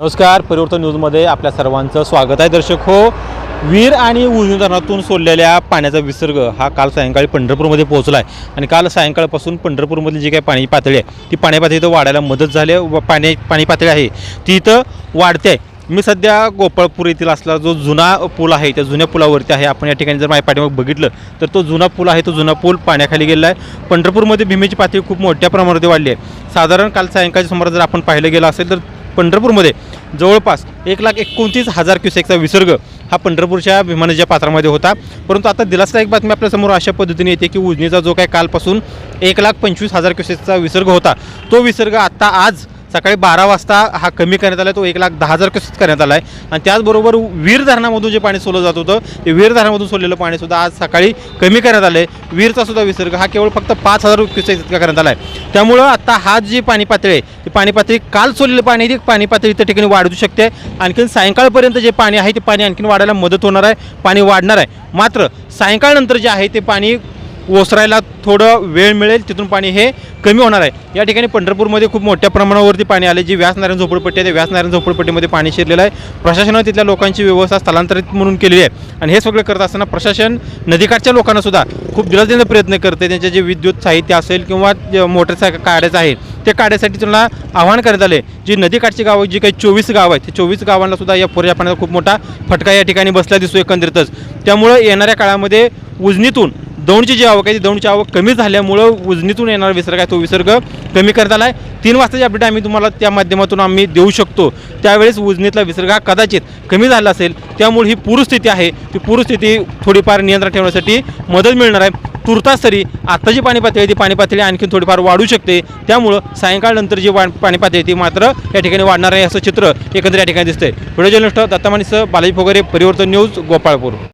नमस्कार परिवर्तन न्यूजमध्ये आपल्या सर्वांचं स्वागत आहे. दर्शक हो वीर आणि उजनी धरणातून सोडलेल्या पाण्याचा विसर्ग हा काल सायंकाळी पंढरपूरमध्ये पोहोचला आहे आणि काल सायंकाळपासून पंढरपूरमधली जी काही पाणी पातळी आहे ती पाणी पातळी इथं वाढायला मदत झाली व पाणी पाणी पातळी आहे ती इथं वाढते आहे. मी सध्या गोपाळपूर येथील असला जो जुना पूल आहे त्या जुन्या पुलावरती आहे. आपण या ठिकाणी जर माझ्या पाठीमाग बघितलं तर तो जुना पूल आहे तो जुना पूल पाण्याखाली गेलेला आहे. पंढरपूरमध्ये भीमेची पातळी खूप मोठ्या प्रमाणामध्ये वाढली आहे. साधारण काल सायंकाळच्या समोर जर आपण पाहिलं गेलं असेल तर पंढरपूरमध्ये जवळपास एक लाख एकोणतीस हजार क्युसेकचा विसर्ग हा पंढरपूरच्या विमानाच्या पात्रामध्ये होता. परंतु आता दिलासादायक बातमी आपल्यासमोर अशा पद्धतीने येते की उजनीचा जो काही कालपासून एक लाख पंचवीस हजार क्युसेकचा विसर्ग होता तो विसर्ग आत्ता आज सकाळी बारा वाजता हा कमी करण्यात आला तो एक लाख दहा हजार क्युसेक करण्यात आला आहे आणि त्याचबरोबर वीर धरणामधून जे पाणी सोडलं जात होतं ते वीर धरणामधून सोडलेलं पाणीसुद्धा आज सकाळी कमी करण्यात आलं आहे वीरचा सुद्धा विसर्ग हा केवळ फक्त पाच हजार क्युसेक इतका करण्यात आला आहे त्यामुळं आता हा जी पाणी पातळी आहे ती पाणी पातळी काल सोडलेलं पाणी आहे ती पाणी पातळी त्या ठिकाणी वाढू शकते. आणखीन सायंकाळपर्यंत जे पाणी आहे ते पाणी आणखीन वाढायला मदत होणार आहे पाणी वाढणार आहे. मात्र सायंकाळनंतर जे आहे ते पाणी ओसरायला थोडं वेळ मिळेल तिथून पाणी हे कमी होणार आहे. या ठिकाणी पंढरपूरमध्ये खूप मोठ्या प्रमाणावरती पाणी आले जी व्यासनारायण झोपडपट्टी आहे त्या व्यासनारायण झोपडपट्टीमध्ये पाणी शिरलेलं आहे. प्रशासनानं तिथल्या लोकांची व्यवस्था स्थलांतरित म्हणून केलेली आहे. आणि हे सगळं करत असताना प्रशासन नदीकाठच्या लोकांनासुद्धा खूप दिलास प्रयत्न करते. त्यांचे जे विद्युत साहित्य असेल किंवा जे मोटरसायकल काढायचं आहे ते काढायसाठी त्यांना आव्हान करण्यात आले जी नदीकाठची गावं जी काही चोवीस गावं आहेत ते चोवीस गावांनासुद्धा या पुराच्या पाण्याचा खूप मोठा फटका या ठिकाणी बसला दिसतो एकंदरीतच. त्यामुळं येणाऱ्या काळामध्ये उजनीतून दौंडची जी आवक आहे ती दौंडची आवक कमी झाल्यामुळं उजनीतून येणारा विसर्ग आहे तो विसर्ग कमी करता आला आहे. तीन वाजताची अपडेट आम्ही तुम्हाला त्या माध्यमातून आम्ही देऊ शकतो. त्यावेळेस उजनीतला विसर्ग हा कदाचित कमी झाला असेल त्यामुळे ही पूरस्थिती आहे. ती पूरस्थिती थोडीफार नियंत्रण ठेवण्यासाठी मदत मिळणार आहे. तुर्तास तरी आत्ताची जी पाणी पातळी आहे ती पाणी पातळी आणखी थोडीफार वाढू शकते. त्यामुळं सायंकाळनंतर जी वा पाणी पातळी आहे ती मात्र या ठिकाणी वाढणार आहे असं चित्र एकंदर या ठिकाणी दिसतंय. व्हिडिओ जर्नलिस्ट दत्तामानीसह बालाजी फोगरे परिवर्तन न्यूज गोपाळपूर.